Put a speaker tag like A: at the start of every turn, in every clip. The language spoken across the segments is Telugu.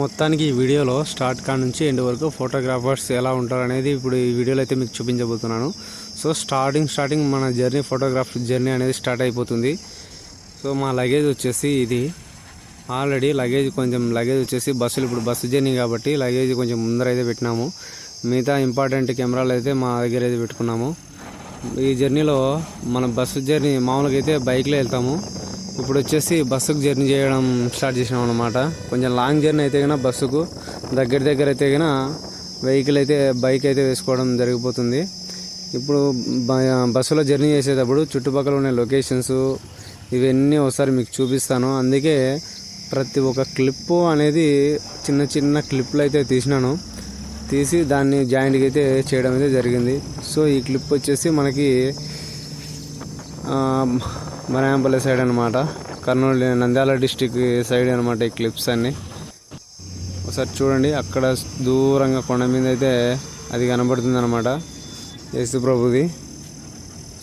A: మొత్తానికి ఈ వీడియోలో స్టార్ట్ కాడ నుంచి ఎండ్ వరకు ఫోటోగ్రాఫర్స్ ఎలా ఉంటారు అనేది ఇప్పుడు ఈ వీడియోలో అయితే మీకు చూపించబోతున్నాను. సో స్టార్టింగ్ స్టార్టింగ్ మన జర్నీ ఫోటోగ్రాఫ్ జర్నీ అనేది స్టార్ట్ అయిపోతుంది. సో మా లగేజ్ వచ్చేసి ఇది. ఆల్రెడీ లగేజ్ కొంచెం లగేజ్ వచ్చేసి బస్సులు ఇప్పుడు బస్సు జర్నీ కాబట్టి లగేజ్ కొంచెం ముందర అయితే పెట్టినాము. మిగతా ఇంపార్టెంట్ కెమెరాలు అయితే మా దగ్గర అయితే పెట్టుకున్నాము. ఈ జర్నీలో మన బస్సు జర్నీ మామూలుగా అయితే బైక్లో వెళ్తాము. ఇప్పుడు వచ్చేసి బస్సుకు జర్నీ చేయడం స్టార్ట్ చేసినాం అనమాట కొంచెం లాంగ్ జర్నీ అయితే కన్నా బస్సుకు దగ్గర దగ్గర అయితే కన్నా వెహికల్ అయితే బైక్ అయితే వేసుకోవడం జరిగిపోతుంది. ఇప్పుడు బ- బస్సులో జర్నీ చేసేటప్పుడు చుట్టుపక్కల ఉన్న లొకేషన్స్ ఇవన్నీ ఒకసారి మీకు చూపిస్తాను. అందుకే ప్రతి ఒక్క క్లిప్ అనేది చిన్న చిన్న క్లిప్లు అయితే తీసినాను. తీసి దాన్ని జాయింట్కి అయితే చేయడం అయితే జరిగింది. సో ఈ క్లిప్ వచ్చేసి మనకి ఆ, మరాయంపల్లి సైడ్ అనమాట కర్నూలు నంద్యాల డిస్టిక్ సైడ్ అనమాట ఈ క్లిప్స్ అన్నీ. ఒకసారి చూడండి అక్కడ దూరంగా కొండ మీద అయితే అది కనబడుతుంది అనమాట యేసు ప్రభుది.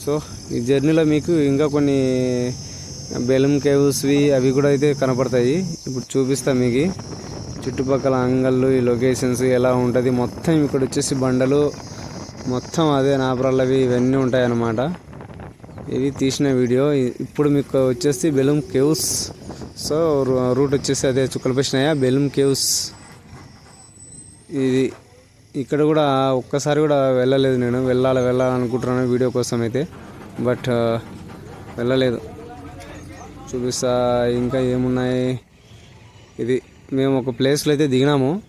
A: సో ఈ జర్నీలో మీకు ఇంకా కొన్ని బెలూమ్ కేవ్స్వి అవి కూడా అయితే కనపడతాయి. ఇప్పుడు చూపిస్తాను మీకు. చుట్టుపక్కల అంగళ్ళు ఈ లొకేషన్స్ ఎలా ఉంటుంది మొత్తం ఇక్కడ వచ్చేసి బండలు మొత్తం అదే నాపరాలవి ఇవన్నీ ఉంటాయన్నమాట. ఇది తీసిన వీడియో. ఇప్పుడు మీకు వచ్చేసి బెలూమ్ కేవ్స్. సో రూ- రూట్ వచ్చేసి అదే చుక్కలపేసినాయా బెలూమ్ కేవ్స్. ఇది ఇక్కడ కూడా ఒక్కసారి కూడా వెళ్ళలేదు నేను. వెళ్ళాలి వెళ్ళాలనుకుంటున్నాను వీడియో కోసం అయితే. బట్ వెళ్ళలేదు. చూపిస్తా ఇంకా ఏమున్నాయి? ఇది మేము ఒక ప్లేస్లో అయితే దిగినాము.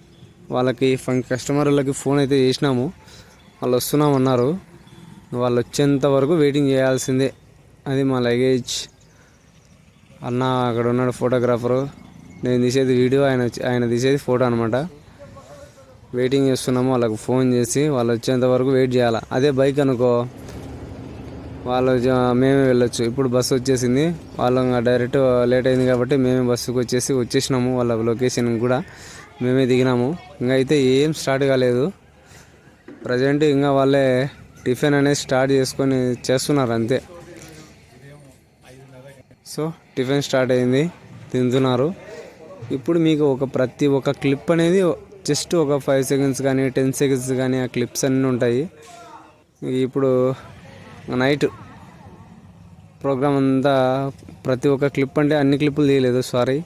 A: వాళ్ళకి ఫం కస్టమర్లకి ఫోన్ అయితే చేసినాము. వాళ్ళు వస్తున్నామన్నారు. వాళ్ళు వచ్చేంత వరకు వెయిటింగ్ చేయాల్సిందే. అది మా లగేజ్ అన్న అక్కడ ఉన్నాడు ఫోటోగ్రాఫరు నేను తీసేది వీడియో ఆయన వచ్చి- ఆయన తీసేది ఫోటో అనమాట వెయిటింగ్ చేస్తున్నాము వాళ్ళకు ఫోన్ చేసి వాళ్ళు వచ్చేంత వరకు వెయిట్ చేయాలి. అదే బైక్ అనుకో. వాళ్ళు మేమే వెళ్ళొచ్చు. ఇప్పుడు బస్సు వచ్చేసింది. వాళ్ళు ఇంకా డైరెక్ట్ లేట్ అయింది కాబట్టి మేమే బస్సుకు వచ్చేసి వచ్చేసినాము. వాళ్ళ లొకేషన్ కూడా మేమే దిగినాము. ఇంకా అయితే ఏం స్టార్ట్ కాలేదు. ప్రజెంట్ ఇంకా వాళ్ళే టిఫిన్ అనేది స్టార్ట్ చేసుకొని చేస్తున్నారు అంతే. సో టిఫిన్ స్టార్ట్ అయింది. తింటున్నారు. ఇప్పుడు మీకు ఒక ప్రతి ఒక్క క్లిప్ అనేది జస్ట్ ఒక ఫైవ్ సెకండ్స్ కానీ టెన్ సెకండ్స్ కానీ ఆ క్లిప్స్ అన్నీ ఉంటాయి. ఇప్పుడు నైట్ ప్రోగ్రామ్ అంతా ప్రతి ఒక్క క్లిప్ అంటే అన్ని క్లిప్పులు తీయలేదు సారీ.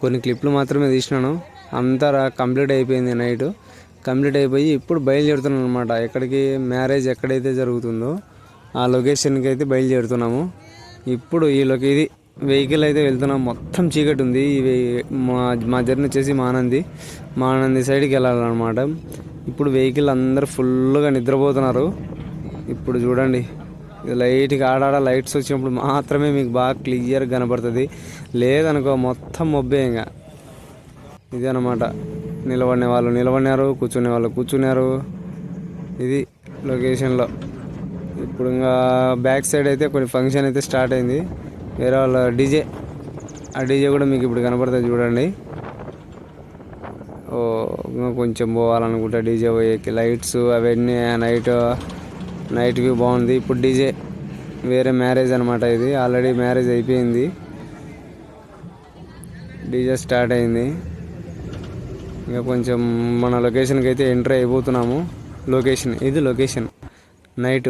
A: కొన్ని క్లిప్లు మాత్రమే తీసినాను. అంతా కంప్లీట్ అయిపోయింది నైట్. కంప్లీట్ అయిపోయి ఇప్పుడు బయలుదేరుతున్నాను అనమాట ఎక్కడికి మ్యారేజ్ ఎక్కడైతే జరుగుతుందో ఆ లొకేషన్కి అయితే బయలుదేరుతున్నాము. ఇప్పుడు ఈ లొకే ఇది వెహికల్ అయితే వెళ్తున్నాం. మొత్తం చీకటి ఉంది. ఈ వెహి- మా మా జర్నీ వచ్చేసి మానంది. మానంది సైడ్కి వెళ్ళాలన్నమాట. ఇప్పుడు వెహికల్ అందరు ఫుల్గా నిద్రపోతున్నారు. ఇప్పుడు చూడండి. లైట్గా ఆడాడ లైట్స్ వచ్చినప్పుడు మాత్రమే మీకు బాగా క్లియర్గా కనబడుతుంది లేదనుకో మొత్తం మొబ్బే ఇంకా. ఇదే అనమాట నిలబడిన వాళ్ళు నిలబడినారు కూర్చునే వాళ్ళు కూర్చున్నారు. ఇది లొకేషన్లో ఇప్పుడు ఇంకా బ్యాక్ సైడ్ అయితే కొన్ని ఫంక్షన్ అయితే స్టార్ట్ అయింది. వేరే వాళ్ళ డీజే ఆ డీజే కూడా మీకు ఇప్పుడు కనబడుతుంది చూడండి. ఓ ఇంకా కొంచెం పోవాలనుకుంటా డీజే పోయేకి లైట్స్ అవన్నీ నైట్ నైట్ వ్యూ బాగుంది. ఇప్పుడు డీజే వేరే మ్యారేజ్ అనమాట ఇది. ఆల్రెడీ మ్యారేజ్ అయిపోయింది. డీజే స్టార్ట్ అయింది. ఇంకా కొంచెం మన లొకేషన్కి అయితే ఎంటర్ అయిపోతున్నాము. లొకేషన్ ఇది లొకేషన్ నైట్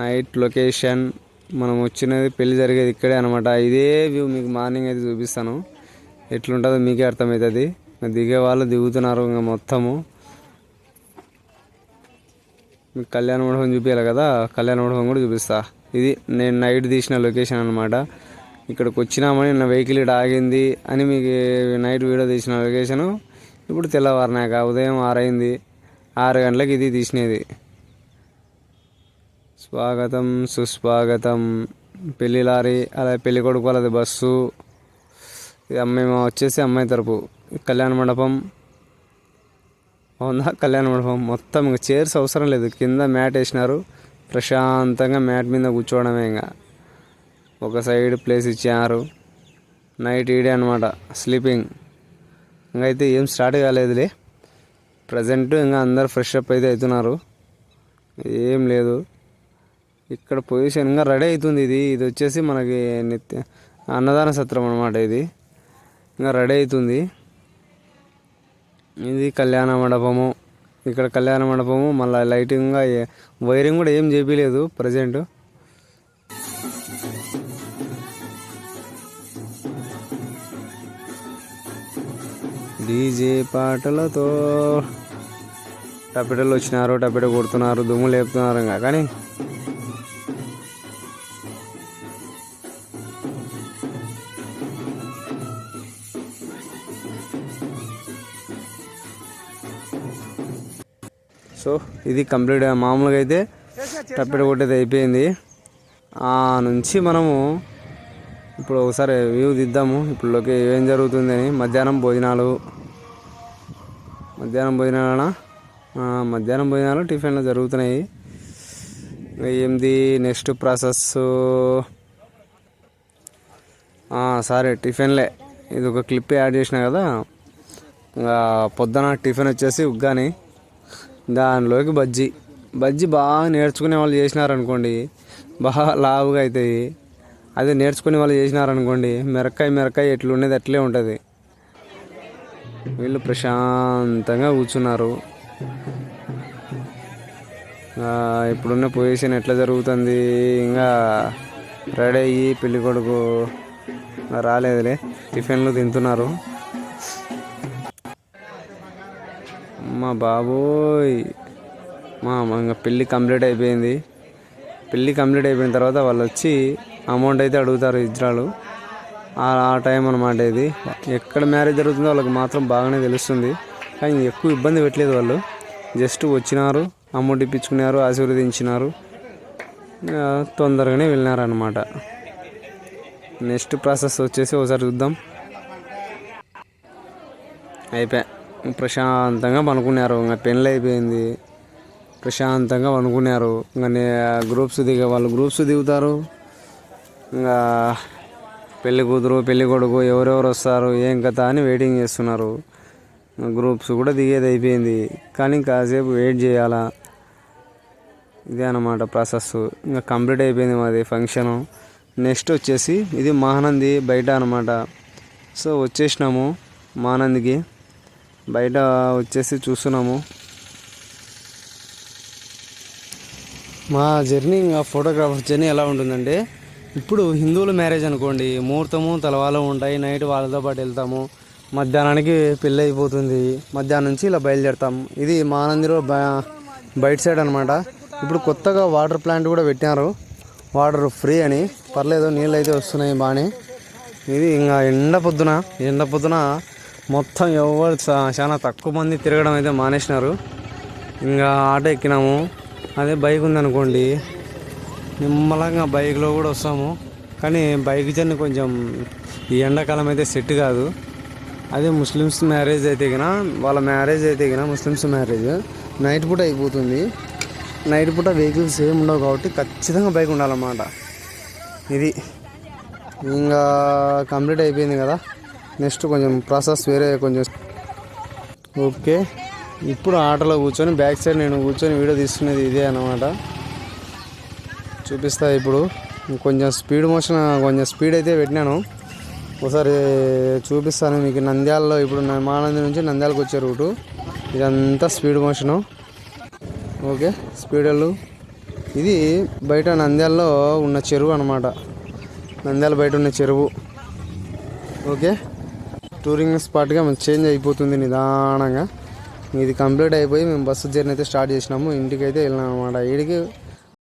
A: నైట్ లొకేషన్ మనం వచ్చినది పెళ్ళి జరిగేది ఇక్కడే అనమాట ఇదే వ్యూ మీకు మార్నింగ్ అయితే చూపిస్తాను. ఎట్లుంటుందో మీకే అర్థమవుతుంది దిగే వాళ్ళు దిగుతున్నారు ఇంకా మొత్తము. మీకు కళ్యాణ మండపం చూపించాలి కదా. కళ్యాణ మండపం కూడా చూపిస్తా. ఇది నేను నైట్ తీసిన లొకేషన్ అనమాట ఇక్కడికి వచ్చినామని నా వెహికల్ ఇక్కడ ఆగింది అని మీకు నైట్ వీడియో తీసిన లొకేషను. ఇప్పుడు తెల్లవారినాక ఉదయం ఆరైంది. ఆరు గంటలకు ఇది తీసినది. స్వాగతం సుస్వాగతం. పెళ్ళి లారీ అలా పెళ్ళి కొడుకు వాళ్ళది బస్సు. అమ్మాయి మా వచ్చేసి అమ్మాయి తరపు. కళ్యాణ మండపం. అవునా కళ్యాణ మండపం. మొత్తం ఇంకా చైర్స్ అవసరం లేదు. కింద మ్యాట్ వేసినారు. ప్రశాంతంగా మ్యాట్ మీద కూర్చోవడమే ఇంకా. ఒక సైడ్ ప్లేస్ ఇచ్చారు. నైట్ ఈడే అనమాట స్లీపింగ్. ఇంకా అయితే ఏం స్టార్ట్ కాలేదులే. ప్రజెంట్ ఇంకా అందరు ఫ్రెష్ అప్ అయితే అవుతున్నారు. ఏం లేదు. ఇక్కడ పొజిషన్ ఇంకా రెడీ అవుతుంది ఇది. ఇది వచ్చేసి మనకి నిత్య అన్నదాన సత్రం అనమాట ఇది. ఇంకా రెడీ అవుతుంది. ఇది కళ్యాణ మండపము. ఇక్కడ కళ్యాణ మండపము మళ్ళీ లైటింగ్ వైరింగ్ కూడా ఏం చేపించలేదు ప్రజెంట్. డీజే పాటలతో టపెటలు వచ్చినారు టపెట కొడుతున్నారు దుమ్ము లేపుతున్నారు ఇంకా. కానీ సో ఇది కంప్లీట్ మామూలుగా అయితే టప్పెట కొట్టేది అయిపోయింది. ఆ నుంచి మనము ఇప్పుడు ఒకసారి వ్యూ దిద్దాము. ఇప్పుడు ఏం జరుగుతుంది అని మధ్యాహ్నం భోజనాలు మధ్యాహ్నం భోజనాలన? మధ్యాహ్నం భోజనాలు టిఫిన్లు జరుగుతున్నాయి. ఏంది నెక్స్ట్ ప్రాసెస్? సరే టిఫిన్లే. ఇది ఒక క్లిప్ యాడ్ చేసిన కదా. ఇంకా పొద్దున టిఫిన్ వచ్చేసి ఉగ్గాని దానిలోకి బజ్జీ. బజ్జీ బాగా నేర్చుకునే వాళ్ళు చేసినారనుకోండి బాగా లావుగా అవుతాయి అదే నేర్చుకునే వాళ్ళు చేసినారనుకోండి మిరకాయ మిరకాయ ఎట్లుండేది అట్లే ఉంటుంది. వీళ్ళు ప్రశాంతంగా కూర్చున్నారు. ఇప్పుడున్న పొజిషన్ ఎట్లా జరుగుతుంది? ఇంకా రెడీ అయ్యి పెళ్ళి కొడుకు రాలేదులే టిఫిన్లు తింటున్నారు. మా బాబోయ్. మా మా ఇంకా పెళ్ళి కంప్లీట్ అయిపోయింది. పెళ్ళి కంప్లీట్ అయిపోయిన తర్వాత వాళ్ళు వచ్చి అమౌంట్ అయితే అడుగుతారు ఇజ్రాలు. ఆ టైం అనమాట ఇది. ఎక్కడ మ్యారేజ్ జరుగుతుందో వాళ్ళకి మాత్రం బాగానే తెలుస్తుంది. కానీ ఎక్కువ ఇబ్బంది పెట్టలేదు వాళ్ళు. జస్ట్ వచ్చినారు అమౌంట్ ఇప్పించుకున్నారు ఆశీర్వదించినారు. తొందరగానే వెళ్ళినారనమాట నెక్స్ట్ ప్రాసెస్ వచ్చేసి ఒకసారి చూద్దాం. అయిపోయా. ప్రశాంతంగా పనుకున్నారు. ఇంకా పెళ్ళి అయిపోయింది. ప్రశాంతంగా పనుకున్నారు. ఇంకా నే- గ్రూప్స్ దిగ వాళ్ళు గ్రూప్స్ దిగుతారు. ఇంకా పెళ్ళి కూతురు పెళ్ళి కొడుకు ఎవరెవరు వస్తారు ఏం కథ అని వెయిటింగ్ చేస్తున్నారు. గ్రూప్స్ కూడా దిగేది అయిపోయింది. కానీ కాసేపు వెయిట్ చేయాలా? ఇదే అన్నమాట ప్రాసెస్ ఇంకా కంప్లీట్ అయిపోయింది మాది ఫంక్షను నెక్స్ట్ వచ్చేసి ఇది మహానంది బయట అనమాట సో వచ్చేసినాము మహానందికి బయట వచ్చేసి చూస్తున్నాము. మా జర్నీ ఇంకా ఫోటోగ్రాఫర్ జర్నీ ఎలా ఉంటుందంటే ఇప్పుడు హిందువుల మ్యారేజ్ అనుకోండి ముహూర్తము తలవాలు ఉంటాయి నైట్ వాళ్ళతో పాటు వెళ్తాము మధ్యాహ్నానికి పెళ్ళి అయిపోతుంది మధ్యాహ్నం నుంచి ఇలా బయలుదేరుతాము ఇది మానందిలో బ బయట సైడ్ అనమాట ఇప్పుడు కొత్తగా వాటర్ ప్లాంట్ కూడా పెట్టారు. వాటర్ ఫ్రీ అని. పర్లేదు నీళ్ళు అయితే వస్తున్నాయి బాగానే. ఇది ఇంకా ఎండ పొద్దున ఎండ పొద్దున మొత్తం ఎవరు చాలా తక్కువ మంది తిరగడం అయితే మానేసినారు. ఇంకా ఆటో ఎక్కినాము. అదే బైక్ ఉందనుకోండి నిమ్మలంగా బైక్లో కూడా వస్తాము. కానీ బైక్ జర్నీ కొంచెం ఈ ఎండాకాలం అయితే సెట్ కాదు. అదే ముస్లిమ్స్ మ్యారేజ్ అయితే గిన వాళ్ళ మ్యారేజ్ అయితే గిన ముస్లిమ్స్ మ్యారేజ్. నైట్ పూట అయిపోతుంది. నైట్ పూట వెహికల్స్ ఏమి ఉండవు కాబట్టి ఖచ్చితంగా బైక్ ఉండాలన్నమాట. ఇది ఇంకా కంప్లీట్ అయిపోయింది కదా. నెక్స్ట్ కొంచెం ప్రాసెస్ వేరే కొంచెం. ఓకే. ఇప్పుడు ఆటోలో కూర్చొని బ్యాక్ సైడ్ నేను కూర్చొని వీడియో తీస్తున్నది ఇదే అనమాట చూపిస్తా ఇప్పుడు. కొంచెం స్పీడ్ మోషన్ కొంచెం స్పీడ్ అయితే పెట్టినాను. ఒకసారి చూపిస్తాను మీకు నంద్యాలలో ఇప్పుడు మానంది నుంచి నంద్యాలకు వచ్చే రూటు. ఇదంతా స్పీడ్ మోషను. ఓకే స్పీడ్ ఇది బయట నంద్యాలలో ఉన్న చెరువు అనమాట నంద్యాల బయట ఉన్న చెరువు. ఓకే టూరింగ్ స్పాట్గా మనం చేంజ్ అయిపోతుంది నిదానంగా. ఇది కంప్లీట్ అయిపోయి మేము బస్సు జర్నీ అయితే స్టార్ట్ చేసినాము. ఇంటికి అయితే వెళ్ళినాం అనమాట ఈడికి